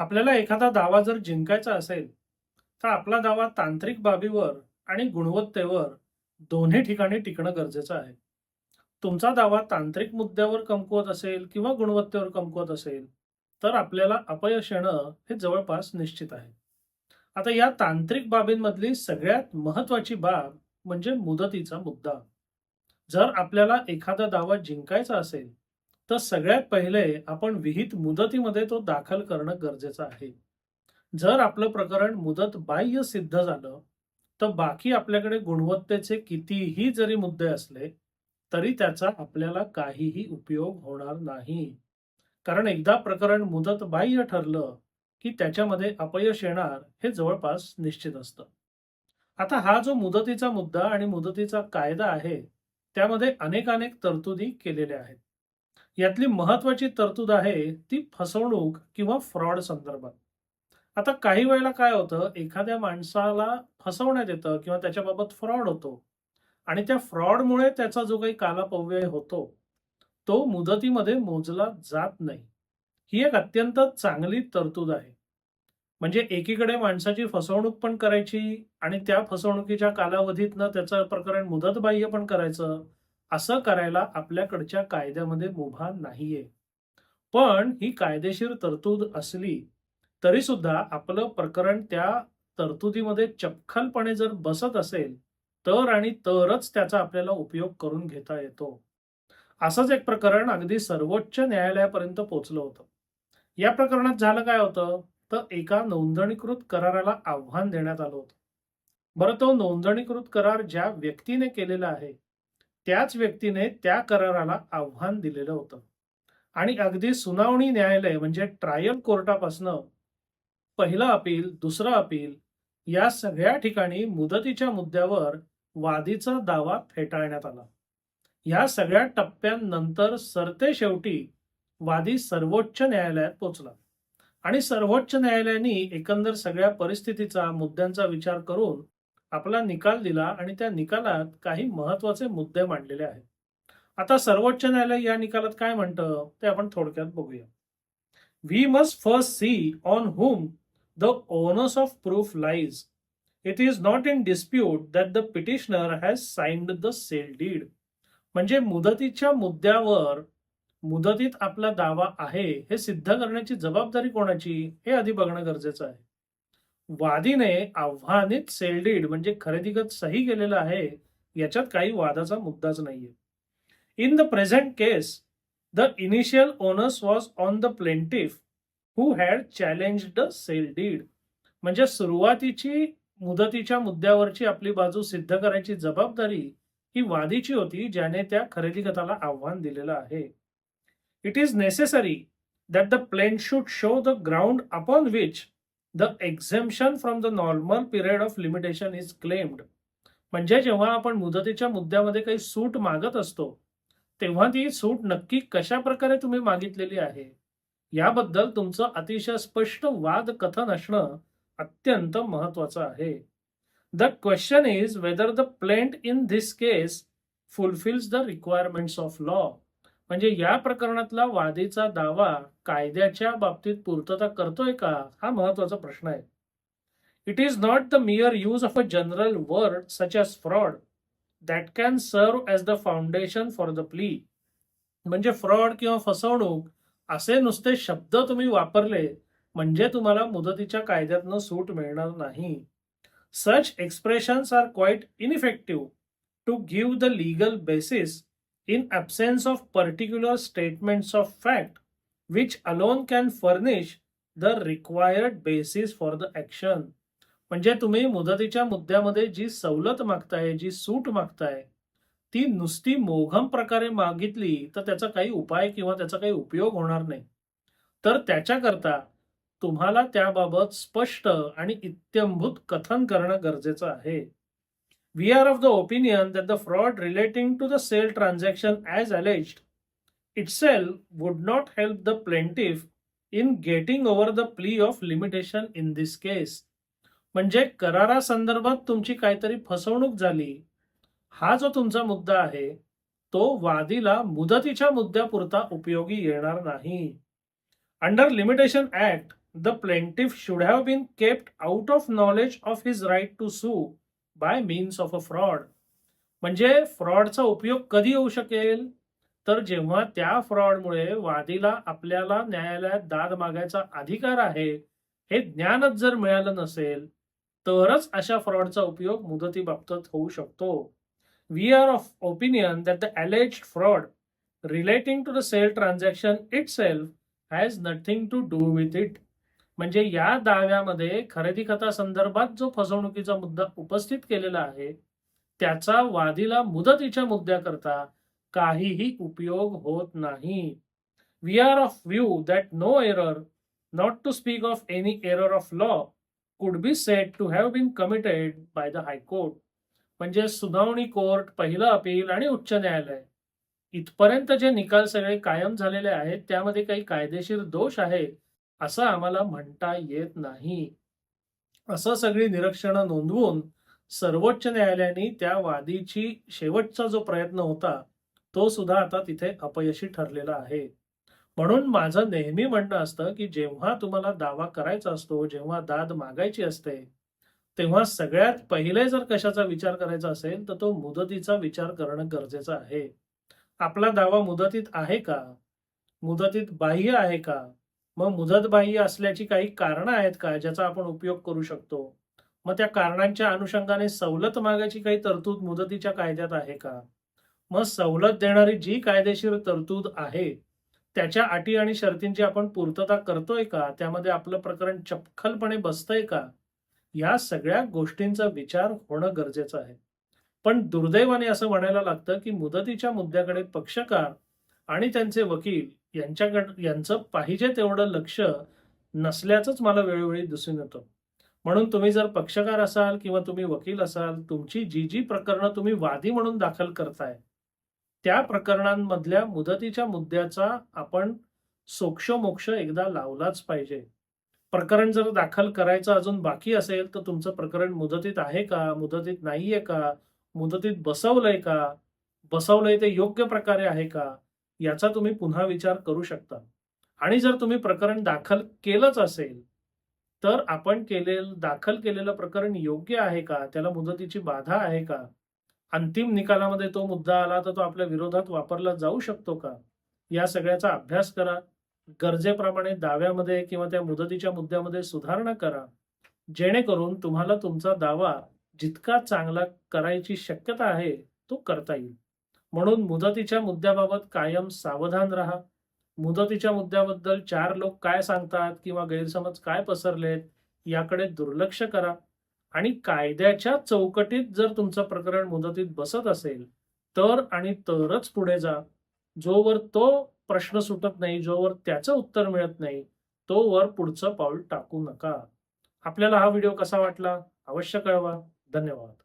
आपल्याला एखादा दावा जर जिंकायचा असेल तर आपला दावा तांत्रिक बाबीवर आणि गुणवत्तेवर दोन्ही ठिकाणी टिकणं गरजेचं आहे. तुमचा दावा तांत्रिक मुद्द्यावर कमकुवत असेल किंवा गुणवत्तेवर कमकुवत असेल तर आपल्याला अपयश येणं हे जवळपास निश्चित आहे. आता या तांत्रिक बाबींमधली सगळ्यात महत्वाची बाब म्हणजे मुदतीचा मुद्दा. जर आपल्याला एखादा दावा जिंकायचा असेल तर सगळ्यात पहिले आपण विहित मुदतीमध्ये तो दाखल करणं गरजेचं आहे. जर आपलं प्रकरण मुदत बाह्य सिद्ध झालं तर बाकी आपल्याकडे गुणवत्तेचे कितीही जरी मुद्दे असले तरी त्याचा आपल्याला काहीही उपयोग होणार नाही. कारण एकदा प्रकरण मुदत बाह्य ठरलं की त्याच्यामध्ये अपयश येणार हे जवळपास निश्चित असतं. आता हा जो मुदतीचा मुद्दा आणि मुदतीचा कायदा आहे त्यामध्ये अनेक अनेक तरतुदी केलेल्या आहेत. यातली महत्वाची तरतूद आहे ती फसवणूक किंवा फ्रॉड संदर्भात. आता काही वेळेला काय होतं एखाद्या माणसाला फसवण्यात येतं किंवा त्याच्याबाबत फ्रॉड होतो आणि त्या फ्रॉडमुळे त्याचा जो काही कालापव्यय होतो तो मुदतीमध्ये मोजला जात नाही. ही एक अत्यंत चांगली तरतूद आहे. म्हणजे एकीकडे माणसाची फसवणूक पण करायची आणि त्या फसवणुकीच्या कालावधीतनं त्याचं प्रकरण मुदतबाह्य पण करायचं असं करायला आपल्याकडच्या कायद्यामध्ये मुभा नाहीये. पण ही कायदेशीर तरतूद असली तरी सुद्धा आपलं प्रकरण त्या तरतुदीमध्ये चपखलपणे जर बसत असेल तर आणि तरच त्याचा आपल्याला उपयोग करून घेता येतो. असंच एक प्रकरण अगदी सर्वोच्च न्यायालयापर्यंत पोचलं होतं. या प्रकरणात झालं काय होतं? तर एका नोंदणीकृत कराराला आव्हान देण्यात आलं होतं. बरं तो नोंदणीकृत करार ज्या व्यक्तीने केलेला आहे त्याच व्यक्तीने त्या कराराला आव्हान दिलेलं होतं. आणि अगदी सुनावणी न्यायालय म्हणजे ट्रायल कोर्टापासनं पहिलं अपील दुसरं अपील या सगळ्या ठिकाणी मुदतीच्या मुद्द्यावर वादीचा दावा फेटाळण्यात आला. या सगळ्या टप्प्यांनंतर सरते शेवटी वादी सर्वोच्च न्यायालयात पोचला. आणि सर्वोच्च न्यायालयाने एकंदर सगळ्या परिस्थितीचा मुद्द्यांचा विचार करून आपला निकाल दिला आणि त्या निकालात काही महत्त्वाचे मुद्दे मांडलेले आहेत. आता सर्वोच्च न्यायालय या निकालात काय म्हणतं ते आपण थोडक्यात बघूया. We must first see on whom the onus of proof lies it is not in dispute that the petitioner has signed the sale deed म्हणजे मुदतीच्या मुद्द्यावर मुदतीत आपला दावा आहे हे सिद्ध करण्याची जबाबदारी कोणाची हे आधी बघणं गरजेचं आहे. वादीने आव्हानित सेलडीड म्हणजे खरेदीगत सही केलेलं आहे याच्यात काही वादाचा मुद्दाच नाहीये. In the present case the initial onus was on the plaintiff who had challenge the sale deed म्हणजे सुरुवातीची मुदतीच्या मुद्द्यावरची आपली बाजू सिद्ध करायची जबाबदारी ही वादीची होती ज्याने त्या खरेदीगताला आव्हान दिलेलं आहे. It is necessary that the plaint should show the ground upon which the exemption from the normal period of limitation is claimed म्हणजे जेव्हा आपण मुदतीच्या मुद्द्यामध्ये काही सूट मागत असतो तेव्हा ती सूट नक्की कशा प्रकारे तुम्ही मागितलेली आहे? याबद्दल तुमचं अतिशय स्पष्ट वाद कथन असणं अत्यंत महत्वाचं आहे. The question is whether the plaint in this case fulfils the requirements of law म्हणजे या प्रकरणातला वादीचा दावा कायद्याच्या बाबतीत पूर्तता करतोय का? हा महत्त्वाचा प्रश्न आहे. It is not the mere use of a general word such as fraud that can serve as the foundation for the plea म्हणजे फ्रॉड किंवा फसवणूक असे नुसते शब्द तुम्ही वापरले म्हणजे तुम्हाला मुदतीच्या कायद्यातनं सूट मिळणार नाही. Such expressions are quite ineffective to give the legal basis in absence of particular statements of fact which alone can furnish the required basis for the action. म्हणजे तुम्ही मुदतीच्या मुद्द्यामध्ये जी सवलत मागताय जी सूट मागताय ती नुसती मोघम प्रकारे मागितली तर त्याचा काही उपाय किंवा त्याचा काही उपयोग होणार नाही. तर त्याच्याकरता तुम्हाला त्याबाबत स्पष्ट आणि इत्यंभूत कथन करणं गरजेचं आहे. We are of the opinion that the fraud relating to the sale transaction as alleged itself would not help the plaintiff in getting over the plea of limitation in this case म्हणजे करारासंदर्भात तुमची काहीतरी फसवणूक झाली हा जो तुमचा मुद्दा आहे तो वादीला मुदतीच्या मुद्द्यापुरता उपयोगी येणार नाही under limitation act the plaintiff should have been kept out of knowledge of his right to sue by means of a fraud म्हणजे फ्रॉडचा उपयोग कधी होऊ शकेल? तर जेव्हा त्या फ्रॉडमुळे वादीला आपल्याला न्यायालयात दाद मागायचा अधिकार आहे हे ज्ञानच जर मिळालं नसेल तरच अशा फ्रॉडचा उपयोग मुदतीबाबत होऊ शकतो. We are of opinion that the alleged fraud relating to the sale transaction itself has nothing to do with it म्हणजे या दाव्यामध्ये खरेदी खता संदर्भात जो फसवणुकीचा मुद्दा उपस्थित केलेला आहे त्याचा वादीला मुदतीच्या मुद्द्याकरता काहीही उपयोग होत नाही. We are of view that no error not to speak of any error of law could be set to have been committed by the high court म्हणजे सुनावणी कोर्ट पहिलं अपील आणि उच्च न्यायालय. इथपर्यंत जे निकाल सगळे कायम झालेले आहेत त्यामध्ये काही कायदेशीर दोष आहेत असं आम्हाला म्हणता येत नाही. असं सगळी निरीक्षणं नोंदवून सर्वोच्च न्यायालयाने त्या वादीची शेवटचा जो प्रयत्न होता तो सुद्धा आता तिथे अपयशी ठरलेला आहे. म्हणून माझं नेहमी म्हणणं असतं की जेव्हा तुम्हाला दावा करायचा असतो जेव्हा दाद मागायची असते तेव्हा सगळ्यात पहिले जर कशाचा विचार करायचा असेल तर तो मुदतीचा विचार करणं गरजेचं आहे. आपला दावा मुदतीत आहे का? मुदतीत बाह्य आहे का? मग मुदत बाह्य असल्याची काही कारणं आहेत का ज्याचा आपण उपयोग करू शकतो? मग त्या कारणांच्या अनुषंगाने सवलत मागायची काही तरतूद मुदतीच्या कायद्यात आहे का? मग सवलत देणारी जी कायदेशीर तरतूद आहे त्याच्या अटी आणि शर्तींची आपण पूर्तता करतोय का? त्यामध्ये आपलं प्रकरण चपखलपणे बसतंय का? या सगळ्या गोष्टींचा विचार होणं गरजेचं आहे. पण दुर्दैवाने असं म्हणायला लागतं की मुदतीच्या मुद्द्याकडे पक्षकार आणि त्यांचे वकील यांच्याकडे यांचं पाहिजे तेवढं लक्ष नसल्याचंच मला वेळोवेळी दिसून येतं. म्हणून तुम्ही जर पक्षकार असाल किंवा तुम्ही वकील असाल तुमची जी जी प्रकरणं तुम्ही वादी म्हणून दाखल करताय त्या प्रकरणांमधल्या मुदतीच्या मुद्द्याचा आपण सोक्षमोक्ष एकदा लावलाच पाहिजे. प्रकरण जर दाखल करायचं अजून बाकी असेल तर तुमचं प्रकरण मुदतीत आहे का मुदतीत नाहीये का मुदतीत बसवलंय का बसवलंय ते योग्य प्रकारे आहे का याचा तुम्ही पुन्हा विचार करू शकता. आणि जर तुम्ही प्रकरण दाखल केलंच असेल तर आपण केलेलं दाखल केलेलं प्रकरण योग्य आहे का? त्याला मुदतीची बाधा आहे का? अंतिम निकालामध्ये तो मुद्दा आला तर तो आपल्या विरोधात वापरला जाऊ शकतो का? या सगळ्याचा अभ्यास करा. गरजेप्रमाणे दाव्यामध्ये किंवा त्या मुदतीच्या मुद्द्यामध्ये सुधारणा करा. जेणेकरून तुम्हाला तुमचा दावा जितका चांगला करायची शक्यता आहे तो करता येईल. म्हणून मुदतीच्या मुद्द्याबाबत कायम सावधान राहा. मुदतीच्या मुद्द्याबद्दल चार लोक काय सांगतात किंवा गैरसमज काय पसरलेत याकडे दुर्लक्ष करा. आणि कायद्याच्या चौकटीत जर तुमचं प्रकरण मुदतीत बसत असेल तर आणि तरच पुढे जा. जोवर तो प्रश्न सुटत नाही जोवर त्याचं उत्तर मिळत नाही तोवर पुढचं पाऊल टाकू नका. आपल्याला हा व्हिडिओ कसा वाटला अवश्य कळवा. धन्यवाद.